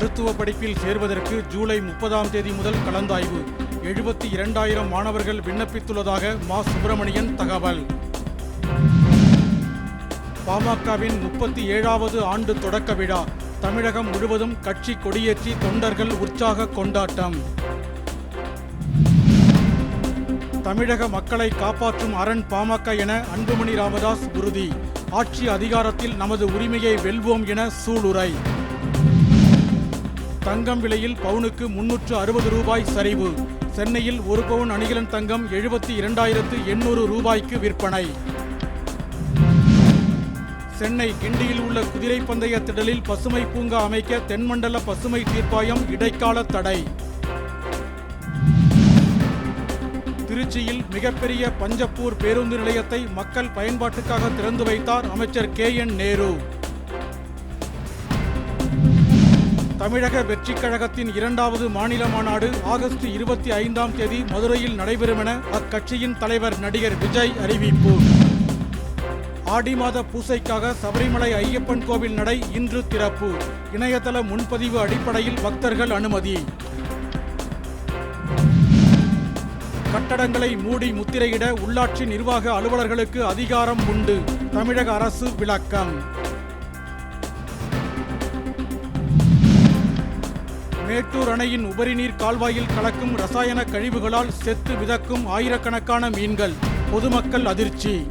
மருத்துவ படிப்பில் சேர்வதற்கு ஜூலை முப்பதாம் தேதி முதல் கலந்தாய்வு. எழுபத்தி இரண்டாயிரம் மாணவர்கள் விண்ணப்பித்துள்ளதாக மா. சுப்பிரமணியன் தகவல். பாமகவின் முப்பத்தி ஏழாவது ஆண்டு தொடக்க விழா. தமிழகம் முழுவதும் கட்சி கொடியேற்றி தொண்டர்கள் உற்சாக கொண்டாட்டம். தமிழக மக்களை காப்பாற்றும் அரண் பாமக என அன்புமணி ராமதாஸ் உறுதி. ஆட்சி அதிகாரத்தில் நமது உரிமையை வெல்வோம் என சூளுரை. தங்கம் விலையில் பவுனுக்கு முன்னூற்று அறுபது ரூபாய் சரிவு. சென்னையில் ஒரு பவுன் அணிகலன் தங்கம் எழுபத்தி இரண்டாயிரத்து எண்ணூறு ரூபாய்க்கு விற்பனை. சென்னை கிண்டியில் உள்ள குதிரை பந்தய திடலில் பசுமை பூங்கா அமைக்க தென்மண்டல பசுமை தீர்ப்பாயம் இடைக்கால தடை. திருச்சியில் மிகப்பெரிய பஞ்சப்பூர் பேருந்து நிலையத்தை மக்கள் பயன்பாட்டுக்காக திறந்து வைத்தார் அமைச்சர் கே என் நேரு. தமிழக வெற்றிக் கழகத்தின் இரண்டாவது மாநில மாநாடு ஆகஸ்ட் இருபத்தி ஐந்தாம் தேதி மதுரையில் நடைபெறும் என அக்கட்சியின் தலைவர் நடிகர் விஜய் அறிவிப்பு. ஆடி மாத பூசைக்காக சபரிமலை ஐயப்பன் கோவில் நடை இன்று திறப்பு. இணையதள முன்பதிவு அடிப்படையில் பக்தர்கள் அனுமதி. கட்டடங்களை மூடி முத்திரையிட உள்ளாட்சி நிர்வாக அலுவலர்களுக்கு அதிகாரம் உண்டு. தமிழக அரசு விளக்கம். மேட்டூர் அணையின் உபரிநீர் கால்வாயில் கலக்கும் ரசாயன கழிவுகளால் செத்து மிதக்கும் ஆயிரக்கணக்கான மீன்கள். பொதுமக்கள் அதிர்ச்சி.